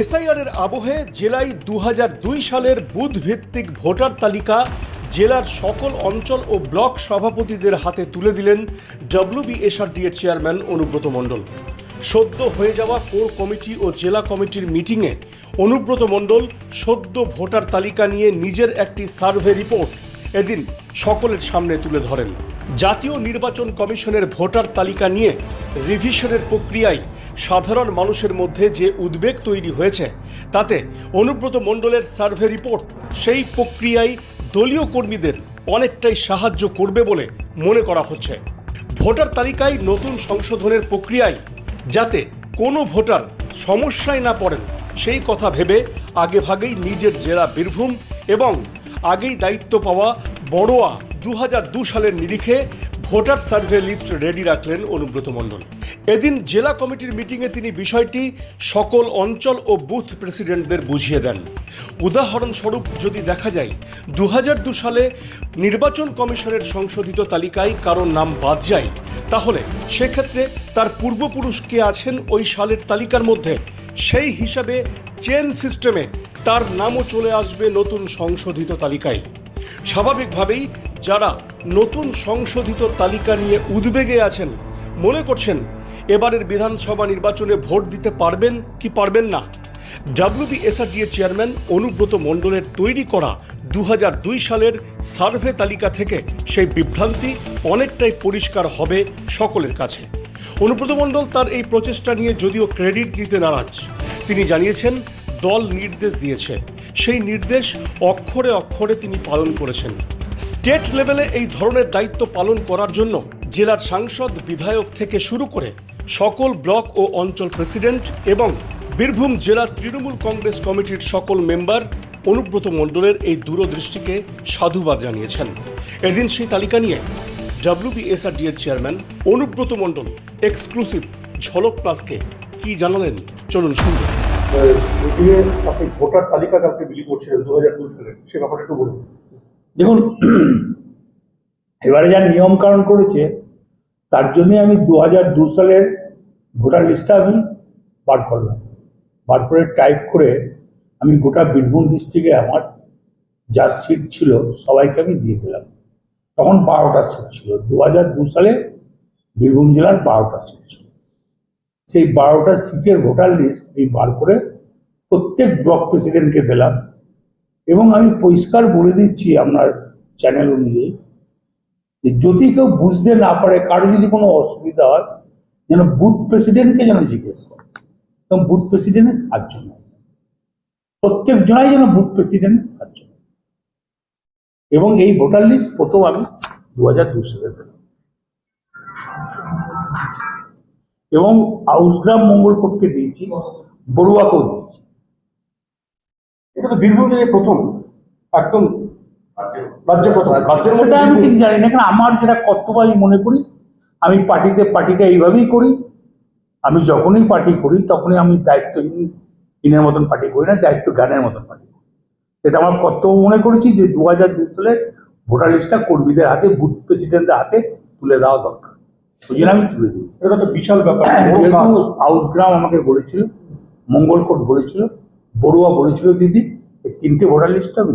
এসআইআরের আবহে জেলায় দু হাজার দুই সালের বুথ ভিত্তিক ভোটার তালিকা জেলার সকল অঞ্চল ও ব্লক সভাপতিদের হাতে তুলে দিলেন ডব্লিউবিএসআরডি এর চেয়ারম্যান অনুব্রত মণ্ডল। সদ্য হয়ে যাওয়া কোর কমিটি ও জেলা কমিটির মিটিংয়ে অনুব্রত মণ্ডল সদ্য ভোটার তালিকা নিয়ে নিজের একটি সার্ভে রিপোর্ট এদিন সকলের সামনে তুলে ধরেন। জাতীয় নির্বাচন কমিশনের ভোটার তালিকা নিয়ে রিভিশনের প্রক্রিয়ায় সাধারণ মানুষের মধ্যে যে উদ্বেগ তৈরি হয়েছে, তাতে অনুব্রত মণ্ডলের সার্ভে রিপোর্ট সেই প্রক্রিয়ায় দলীয় কর্মীদের অনেকটাই সাহায্য করবে বলে মনে করা হচ্ছে। ভোটার তালিকায় নতুন সংশোধনের প্রক্রিয়ায় যাতে কোনো ভোটার সমস্যায় না পড়েন, সেই কথা ভেবে আগেভাগেই নিজের জেলা বীরভূম এবং আগেই দায়িত্ব পাওয়া বড়োয়া দু সালের নিরিখে ভোটার সার্ভে লিস্ট রেডি রাখলেন অনুব্রত মণ্ডল। এদিন জেলা কমিটির মিটিংয়ে তিনি বিষয়টি সকল অঞ্চল ও বুথ প্রেসিডেন্টদের বুঝিয়ে দেন। উদাহরণস্বরূপ যদি দেখা যায় দু সালে নির্বাচন কমিশনের সংশোধিত তালিকায় কারও নাম বাদ যায়, তাহলে সেক্ষেত্রে তার পূর্বপুরুষ কে আছেন ওই সালের তালিকার মধ্যে, সেই হিসাবে চেন সিস্টেমে তার নামও চলে আসবে নতুন সংশোধিত তালিকায়। স্বাভাবিকভাবেই যারা নতুন সংশোধিত তালিকা নিয়ে উদ্বেগে আছেন মনে করছেন এবারের বিধানসভা নির্বাচনে ভোট দিতে পারবেন কি পারবেন না? ডাব্লিউবিএসআরডি এর চেয়ারম্যান অনুব্রত মণ্ডলের তৈরি করা দু হাজার দুই সালের সার্ভে তালিকা থেকে সেই বিভ্রান্তি অনেকটাই পরিষ্কার হবে সকলের কাছে। অনুব্রত মণ্ডল তার এই প্রচেষ্টা নিয়ে যদিও ক্রেডিট নিতে নারাজ, তিনি জানিয়েছেন দল নির্দেশ দিয়েছে। সেই নির্দেশ অক্ষরে অক্ষরে তিনি পালন করেছেন। স্টেট লেভেলে এই ধরনের দায়িত্ব পালন করার জন্য জেলার সাংসদ বিধায়ক থেকে শুরু করে সকল ব্লক ও অঞ্চল প্রেসিডেন্ট এবং বীরভূম জেলা তৃণমূল কংগ্রেস কমিটির সকল মেম্বার অনুব্রত মণ্ডলের এই দূরদৃষ্টিকে সাধুবাদ জানিয়েছেন। এদিন সেই তালিকা নিয়ে ডাব্লিউবিএসআরডি এর চেয়ারম্যান অনুব্রত মণ্ডল এক্সক্লুসিভ ঝলক প্লাসকে কি জানালেন? চলুন আপনি ভোটার তালিকা কালকে বিলি করছিলেন দু হাজার দুই সালে সে ব্যাপারে একটু বলুন। দেখুন এবারে যা নিয়ম কারণ করেছে তার জন্যে আমি দু হাজার দু সালের ভোটার লিস্টটা আমি বার করলাম। বার করে টাইপ করে আমি গোটা বীরভূম ডিস্ট্রিক্টে আমার যা সিট ছিল সবাইকে আমি দিয়ে দিলাম। তখন বারোটা সিট ছিল। দু হাজার দু সালে বীরভূম জেলার বারোটা সিট ছিল। সেই বারোটা সিটের ভোটার লিস্ট আমি বার করে প্রত্যেক ব্লক প্রেসিডেন্টকে দিলাম এবং আমি পরিষ্কার বলে দিচ্ছি আপনার চ্যানেল অনুযায়ী যদি কেউ বুঝতে না পারে কারও যদি কোনো অসুবিধা হয়, যেন বুথ প্রেসিডেন্টকে যেন জিজ্ঞেস করে। এবং বুথ প্রেসিডেন্টের সাহায্য নেয়। প্রত্যেক জনাই যেন বুথ প্রেসিডেন্টের সাহায্য নেয়। এবং এই ভোটার লিস্ট প্রথম আমি দু হাজার দু সালে দিলাম এবং আউসগ্রাম মঙ্গলকোটকে দিয়েছি, বড়ুয়াকেও দিয়েছি। এটা তো বীরভূম প্রথম, একদম রাজ্য রাজ্যের সেটা আমি ঠিক জানি না কারণ আমার যেটা কর্তব্য আমি মনে করি আমি পার্টিতে পার্টিটা এইভাবেই করি। আমি যখনই পার্টি করি তখনই আমি দায়িত্বহীন হীনের মতন পার্টি করি না দায়িত্ব জ্ঞানের মতন পার্টি করি। এটা আমার কর্তব্য মনে করেছি যে দু হাজার দুই সালে ভোটার লিস্টটা কর্মীদের হাতে বুথ প্রেসিডেন্টের হাতে তুলে দেওয়া দরকার। ওই জন্য আমি তুলে দিয়েছি। এটা তো বিশাল ব্যাপার। বড় যেহেতু হাউসগ্রাম আমাকে বলেছিল মঙ্গলকোট বলেছিল বড়ুয়া বলেছিল দিদি এই তিনটে ভোটার লিস্টটা আমি